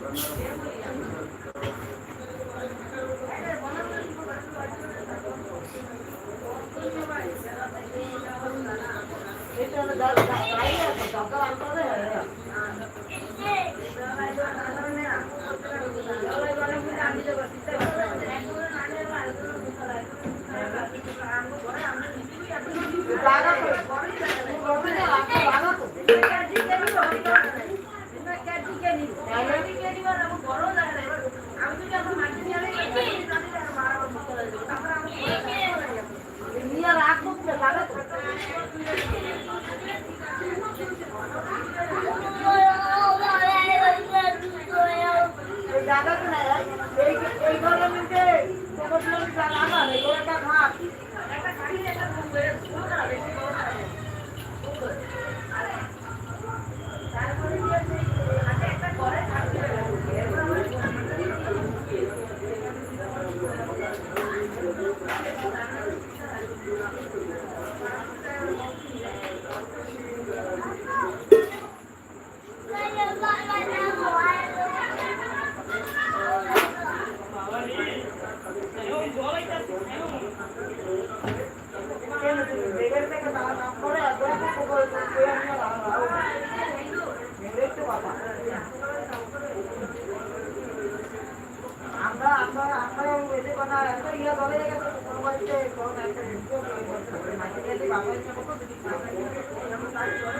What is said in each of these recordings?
Gracias. ভালো হয়েছে যদি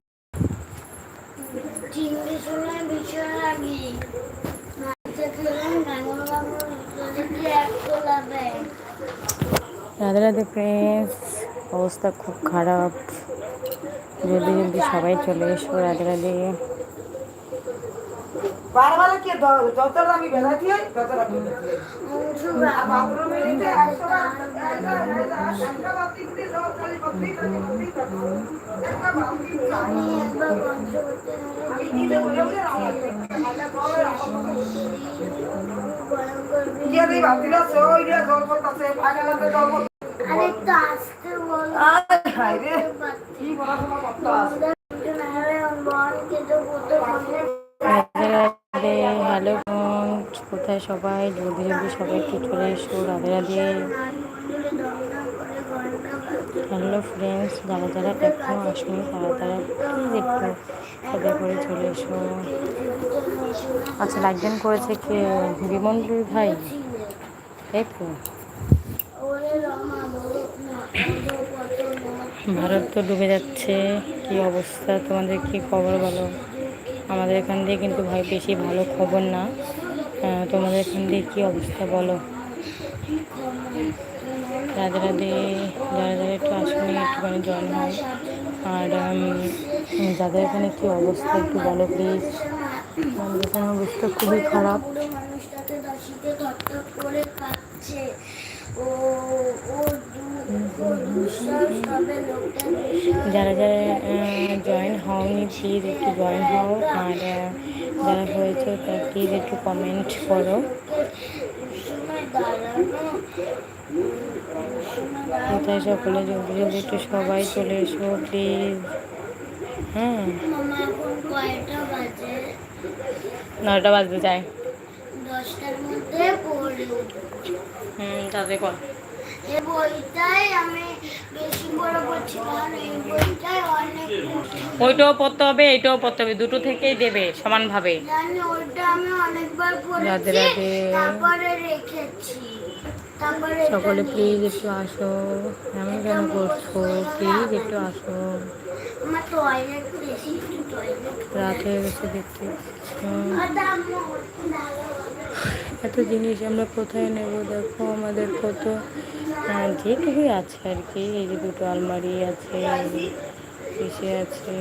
রাধে রাধে প্রেস অবস্থা খুব খারাপ। জলদি জলদি সবাই চলে এসো রাধে রাধে হ্যালো কোথায় সবাই? জলদি জলদি সবাই একটু চলে এসো রাধে রাধে। হ্যালো ফ্রেন্ডস যারা যারা এখনও আসেনি তারা তারা প্লিজ একটু সবাই করে চলে এসো। আচ্ছা লাইকডাউন করেছে কে? বিমন্ডল ভাই? এই তো ওরে রমা বলো না কত না ভারত তো ডুবে যাচ্ছে, কি অবস্থা, তোমাদের কি খবর বলো? আমাদের এখান দিয়ে কিন্তু ভাই বেশি ভালো খবর না। তোমাদের এখান দিয়ে কী অবস্থা বলো? রাধে রাধে যারা যারা একটু আসেনি, একটুখানি জয়েন হয় আর যাদের এখানে কী অবস্থা একটু বলো প্লিজ আমাদের এখানে অবস্থা খুবই খারাপ। যারা যারা জয়েন হওনি প্লিজ একটু জয়েন হও। আর যারা হয়েছে তারা প্লিজ একটু কমেন্ট করো। কোথায় সকলে জলদি জলদি একটু সবাই চলে এসো প্লিজ হ্যাঁ নয়টা বাজতে চায়। দশটার মধ্যে পড়ে। হুম তাতে কর। এই বইটাই আমি বেশি বড় পড়ছি কারণ এই বইটাই অনেক ওইটাও পড়তে হবে এইটাও পড়তে হবে দুটো থেকেই দেবে সমানভাবে। জানি ওইটা আমি অনেকবার রাধে পড়েছি রাধে। তারপরে রেখেছি। সকলে প্লিজ একটু আসো এমন কেন করছ? প্লিজ একটু আসো। রাতে গেছে দেখতে। দাম এত জিনিস আমরা কোথায় নেব? দেখো আমাদের কত আহ, যেটুকুই আছে আর কি। এই যে দুটো আলমারি আছে এসে আছে।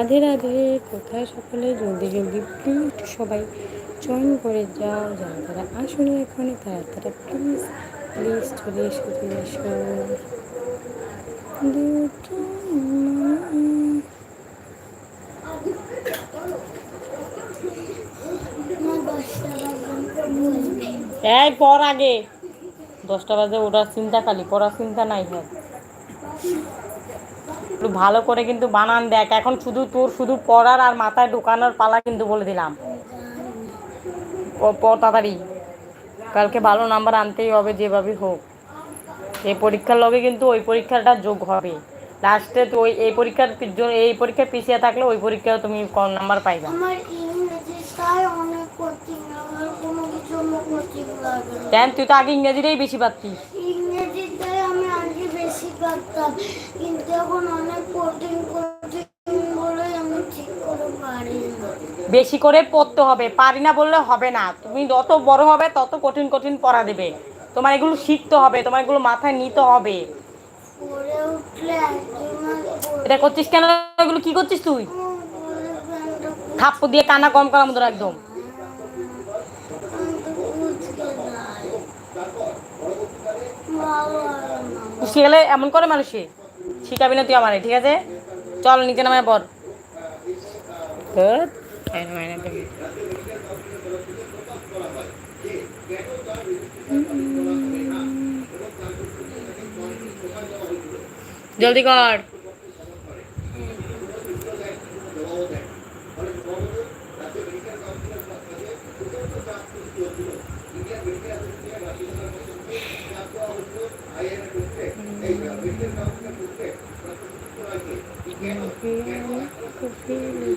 রাধে রাধে, কোথায় সকলে? জলদি জলদি প্লিজ সবাই জয়েন করে যাও। যারা তারা আসলে এখানে তারা তারা প্লিজ প্লিজ চলে এসো চলে এসো। দুটো এই পর আগে। দশটা বাজে ওটার চিন্তা খালি, পড়ার চিন্তা নাই হয়। একটু ভালো করে কিন্তু বানান দেখ। এখন শুধু তোর শুধু পড়ার আর মাথায় ঢোকানোর পালা কিন্তু বলে দিলাম। ও তাড়াতাড়ি। কালকে ভালো নাম্বার আনতেই হবে যেভাবেই হোক। এই পরীক্ষার লগে কিন্তু ওই পরীক্ষাটা যোগ হবে। লাস্টে তো ওই এই পরীক্ষার এই পরীক্ষা পিছিয়ে থাকলে ওই পরীক্ষায় তুমি কম নাম্বার পাইবা। কোনো তুই তো আগে ইংরেজিটাই বেশি পারতিস। পারতাম। কিন্তু এখন অনেক কঠিন কঠিন বলে আমি ঠিক করে পারি না। বেশি করে পড়তে হবে। পারি না বললে হবে না। তুমি যত বড় হবে তত কঠিন কঠিন পড়া দেবে। তোমার এগুলো শিখতে হবে তোমার এগুলো মাথায় নিতে হবে। এটা করছিস কেন? এগুলো কি করছিস তুই? আমার থাপ্পু দিয়ে কান্না কম করার মতো একদম। ভালো গেলে এমন করে মানুষে শিখাবি না তুই আমারে, ঠিক আছে? চল, নিচে নামায় পর জলদি আয়না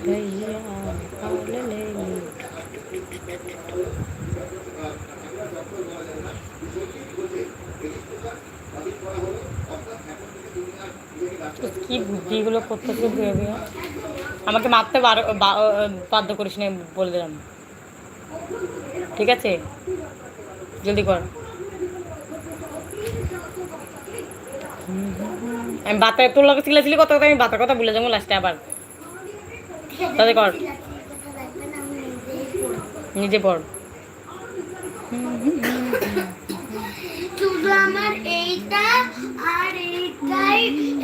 भैया কি বুদ্ধিগুলো করতে আমাকে মারতে বাধ্য করিস না, বলে দিলাম। ঠিক আছে? জলদি কর। আমি বাতায় তোর লগে ছিল কত কথা আমি বাতার কথা বলে যাব লাস্টে আবার। তাহলে কর। নিজে পড়। শুধু আমার এইটা আর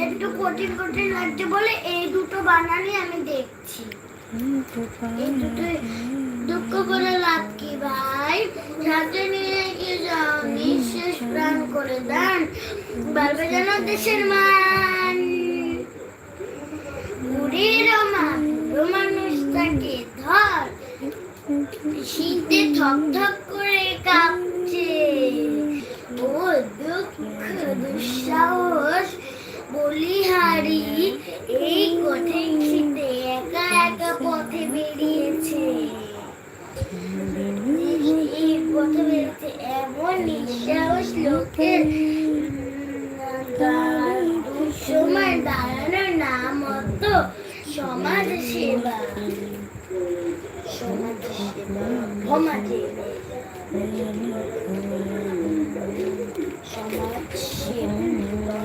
একটু কঠিন কঠিন লাগছে বলে এই দুটো আমি দেখছি। দুঃখ লাভ কি ভাই? সাথে নিয়ে করে দেন। দেশের মান বুড়ির মা বুড়ো মানুষটাকে ধর? শীতে থক থক করে কাঁপছে। ও দুঃখ, দুঃসাহস, বলিহারি, এই কঠিন শীতে একা একা পথে বেরিয়েছে। এই পথে বেরিয়েছে এমন নিঃসাহস লোকের সময় দাঁড়ানোর নাম হতো সমাজ সেবা সমাজ সেবা সমাজে সমাজ সেবা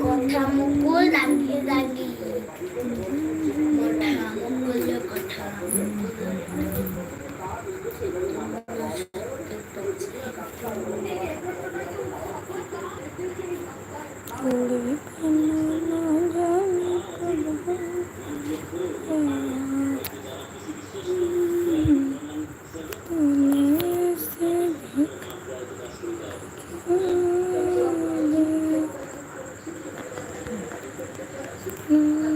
কথা মুকুল দাগিয়ে দাগিয়ে কথা মুকুল কথা দুঃখ